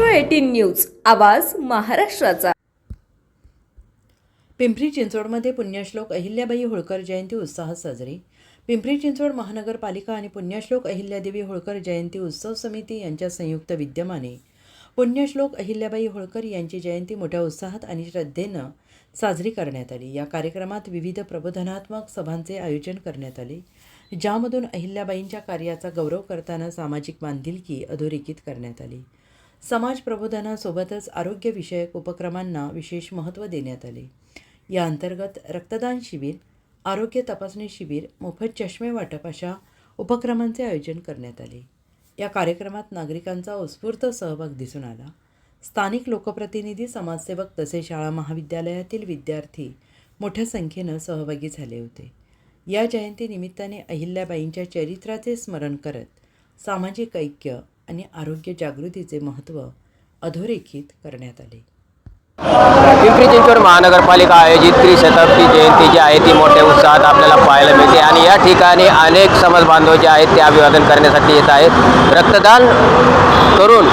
News आवाज महाराष्ट्राचा. पिंपरी चिंचवडमध्ये पुण्यश्लोक अहिल्याबाई होळकर जयंती उत्साहात साजरी. पिंपरी चिंचवड महानगरपालिका आणि पुण्यश्लोक अहिल्यादेवी होळकर जयंती उत्सव समिती यांच्या संयुक्त विद्यमाने पुण्यश्लोक अहिल्याबाई होळकर यांची जयंती मोठ्या उत्साहात आणि श्रद्धेनं साजरी करण्यात आली. या कार्यक्रमात विविध प्रबोधनात्मक सभांचे आयोजन करण्यात आले. ज्यामधून अहिल्याबाईंच्या कार्याचा गौरव करताना सामाजिक बांधिलकी अधोरेखित करण्यात आली. समाज प्रबोधनासोबतच आरोग्यविषयक उपक्रमांना विशेष महत्त्व देण्यात आले. या अंतर्गत रक्तदान शिबिर आरोग्य तपासणी शिबिर मोफत चष्मे वाटप अशा उपक्रमांचे आयोजन करण्यात आले. या कार्यक्रमात नागरिकांचा उत्स्फूर्त सहभाग दिसून आला. स्थानिक लोकप्रतिनिधी समाजसेवक तसेच शाळा महाविद्यालयातील विद्यार्थी मोठ्या संख्येनं सहभागी झाले होते. या जयंतीनिमित्ताने अहिल्याबाईंच्या चरित्राचे स्मरण करत सामाजिक ऐक्य आणि आरोग्य जागृतीचे महत्त्व अधोरेखित करण्यात आले. पिंपरी चिंचवड महानगरपालिका आयोजित त्रिशताब्दी जयंती जी आहे ती मोठ्या उत्साहात आपल्याला पाहायला मिळते आणि या ठिकाणी अनेक समाज बांधव जे आहेत ते अभिवादन करण्यासाठी येत आहेत. रक्तदान करून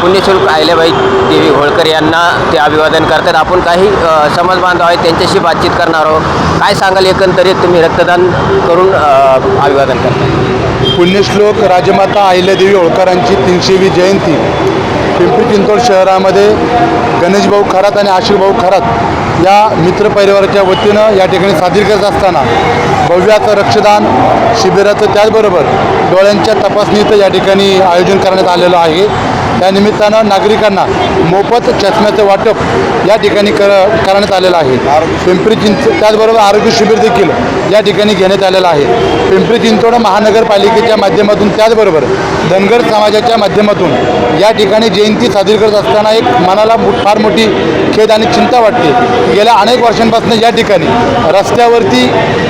पुण्यशुल्क अहिल्याबाई देवी होळकर यांना ते अभिवादन करतात. आपण काही समाज बांधव आहेत त्यांच्याशी बातचीत करणार आहोत. काय सांगाल एकंदरीत तुम्ही रक्तदान करून अभिवादन करता पुण्यश्लोक राजमाता अहिल्यादेवी होळकरांची तीनशेवी जयंती. पिंपरी चिंचवड शहरामध्ये गणेशभाऊ खरात आणि आशिषभाऊ खरात या मित्रपरिवाराच्या वतीनं या ठिकाणी साजरी करत असताना भव्याचं रक्तदान शिबिराचं त्याचबरोबर डोळ्यांच्या तपासणीचं या ठिकाणी आयोजन करण्यात आलेलं आहे. त्यानिमित्तानं नागरिकांना मोफत चष्म्याचं वाटप या ठिकाणी कर करण्यात आलेलं आहे. पिंपरी चिंच त्याचबरोबर आरोग्य शिबिर देखील या ठिकाणी घेण्यात आलेलं आहे. पिंपरी चिंचवड महानगरपालिकेच्या माध्यमातून त्याचबरोबर धनगर समाजाच्या माध्यमातून या ठिकाणी जयंती साजरी करत असताना एक मनाला फार मोठी खेद आणि चिंता वाटते. गेल्या अनेक वर्षांपासून या ठिकाणी रस्त्यावरती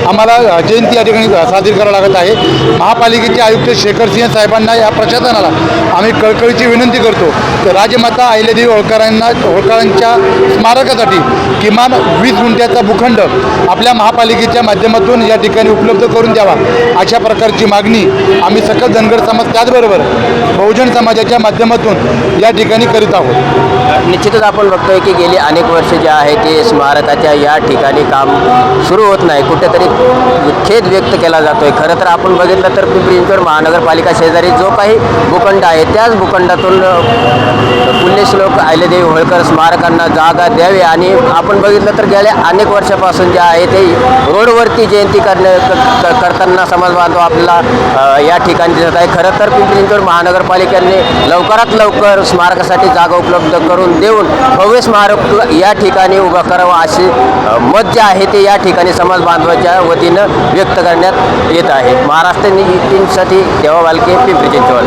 आम्हाला जयंती या ठिकाणी साजरी करावी लागत आहे. महापालिकेचे आयुक्त शेखर सिंह साहेबांना या प्रशासनाला आम्ही कळकळीची विनंती करतो. की राजमाता अहिल्यादेवी होळकरांना होळकरांच्या स्मारकासाठी किमान वीस गुंठ्याचा भूखंड आपल्या महापालिकेच्या माध्यमातून या ठिकाणी उपलब्ध करून द्यावा. अशा प्रकारची मागणी आम्ही सकल धनगर समाज त्याचबरोबर बहुजन समाजाच्या माध्यमातून या ठिकाणी करीत आहोत. निश्चितच आपण बघतोय की गेली अनेक वर्ष जे आहे ते स्मारकाच्या या ठिकाणी काम सुरू होत नाही. कुठेतरी खेद व्यक्त केला जातोय. खरं तर आपण बघितलं तर पिंपरी चिंचवड महानगरपालिका शेजारी जो काही भूखंड आहे त्याच भूखंडातून पुण्यश्लोक अहिल्यादेवी होळकर स्मारकांना जागा द्यावी. आणि आपण बघितलं तर गेल्या अनेक वर्षापासून जे आहे ते रोडवरती जयंती करणे करताना समाज बांधव आपल्याला या ठिकाणी दिसत आहे. खरं तर पिंपरी चिंचवड महानगरपालिकेने लवकरात लवकर स्मारकासाठी जागा उपलब्ध करून देऊन भव्य स्मारक या ठिकाणी उभं करावं असे मत जे आहे ते या ठिकाणी समाज बांधवाच्या वतीनं व्यक्त करण्यात येत आहे. महाराष्ट्र न्यूज देवा बालके पिंपरी चिंचवड.